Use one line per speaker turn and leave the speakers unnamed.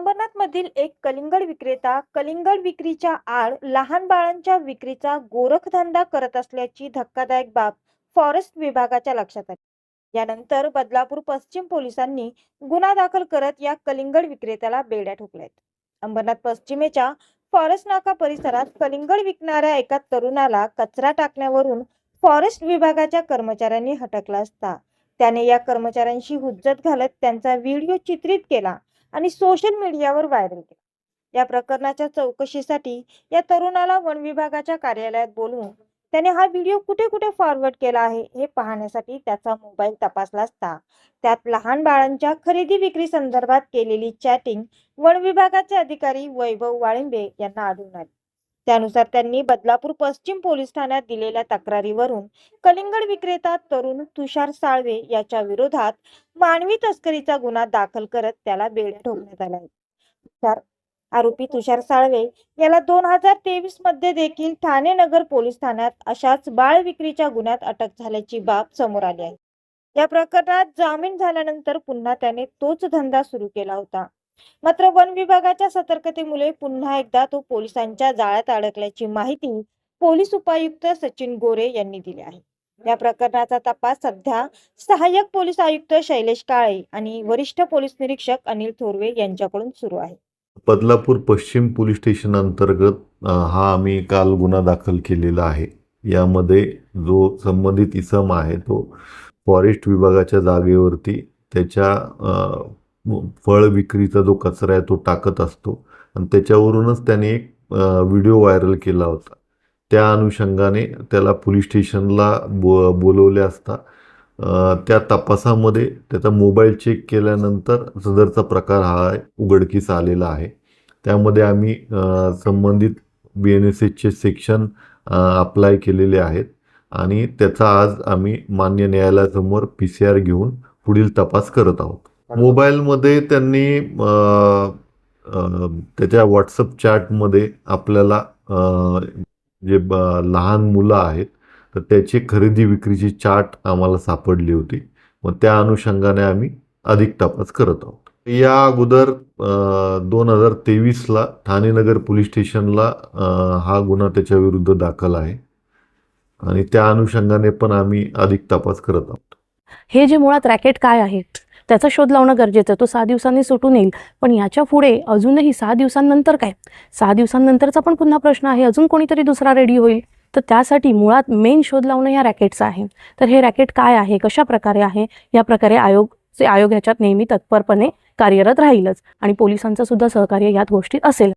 अंबरनाथमधील एक कलिंगड विक्रेता कलिंगड विक्रीच्या आड लहान बाळांच्या विक्रीचा गोरखधंदा करत असल्याची धक्कादायक बाब फॉरेस्ट विभागाच्या लक्षात आली. यानंतर बदलापूर पश्चिम पोलिसांनी गुन्हा दाखल करत या कलिंगड विक्रेत्याला बेड्या ठोकल्यात. अंबरनाथ पश्चिमेच्या फॉरेस्ट नाका परिसरात कलिंगड विकणाऱ्या एका तरुणाला कचरा टाकण्यावरून फॉरेस्ट विभागाच्या कर्मचाऱ्यांनी हटकला असता. त्याने या कर्मचाऱ्यांशी हुज्जत घालत त्यांचा व्हिडिओ चित्रित केला. आणि सोशल मीडियावर व्हायरल केला. या प्रकरणाच्या चौकशीसाठी या तरुणाला वन विभागाच्या कार्यालयात बोलवून त्याने हा व्हिडिओ कुठे कुठे फॉरवर्ड केला आहे हे पाहण्यासाठी त्याचा मोबाईल तपासला असता. त्यात लहान बाळांच्या खरेदी विक्री संदर्भात केलेली चॅटिंग वन विभागाचे अधिकारी वैभव वाळिंबे यांना आढळून आली. त्यानुसार त्यांनी बदलापूर पश्चिम पोलीस ठाण्यात दिलेल्या तक्रारीवरून कलिंगड विक्रेता तरुण तुषार साळवे याच्या विरोधात मानवी तस्करीचा गुन्हा दाखल करत त्याला बेड्या ठोकण्यात आल्या तुषार आरोपी तुषार साळवे याला दोन हजार तेवीसमध्ये देखील ठाणे नगर पोलीस ठाण्यात अशाच बाळ विक्रीच्या गुन्ह्यात अटक झाल्याची बाब समोर आली आहे. या प्रकरणात जामीन झाल्यानंतर पुन्हा त्याने तोच धंदा सुरू केला होता. मात्र वन विभागाच्या सतर्कतेमुळे पुन्हा एकदा तो पोलिसांच्या जाळ्यात अडकल्याची माहिती पोलीस उपायुक्त सचिन गोरे यांनी दिली आहे. या प्रकरणाचा तपास सध्या सहाय्यक पोलीस आयुक्त शैलेश काळे आणि वरिष्ठ पोलीस निरीक्षक अनिल थोरवे यांच्याकडून सुरू आहे.
बदलापूर पश्चिम पोलीस स्टेशन अंतर्गत हा आम्ही काल गुन्हा दाखल केलेला आहे. यामध्ये जो संबंधित इसम आहे तो फॉरेस्ट विभागाच्या जागेवरती त्याच्या फळ विक्रीचा जो कचरा आहे तो टाकत असतो. आणि त्याच्यावरूनच त्याने एक व्हिडिओ व्हायरल केला होता. त्या अनुषंगाने त्याला पोलीस स्टेशनला बो बोलवले असता त्या तपासामध्ये त्याचा मोबाईल चेक केल्यानंतर सदरचा प्रकार हा उघडकीस आलेला आहे. त्यामध्ये आम्ही संबंधित बी एन एस एचचे सेक्शन अप्लाय केलेले आहेत. आणि त्याचा आज आम्ही मान्य न्यायालयासमोर पी सी आर घेऊन पुढील तपास करत आहोत. मोबाईलमध्ये त्यांनी त्याच्या व्हॉट्सअप चॅटमध्ये आपल्याला जे लहान मुलं आहेत तर त्याची खरेदी विक्रीची चार्ट आम्हाला सापडली होती. मग त्या अनुषंगाने आम्ही अधिक तपास करत आहोत. या अगोदर दोन हजार तेवीसला ठाणे नगर पोलीस स्टेशनला हा गुन्हा त्याच्या विरुद्ध दाखल आहे. आणि त्या अनुषंगाने पण आम्ही अधिक तपास करत आहोत.
हे जे मुळात रॅकेट काय आहे? त्याचा शोध लावणं गरजेचं तो सहा दिवसांनी सुटून येईल. पण याच्यापुढे अजूनही सहा दिवसांनंतर काय? सहा दिवसांनंतरचा पण पुन्हा प्रश्न आहे. अजून कोणीतरी दुसरा रेडी होईल? तर त्यासाठी मुळात मेन शोध लावणं या रॅकेटचं आहे. तर हे रॅकेट काय आहे? कशा प्रकारे आहे? या प्रकारे आयोग आयोग ह्याच्यात नेहमी तत्परपणे कार्यरत राहीलच. आणि पोलिसांचं सुद्धा सहकार्य यात गोष्टीत असेल.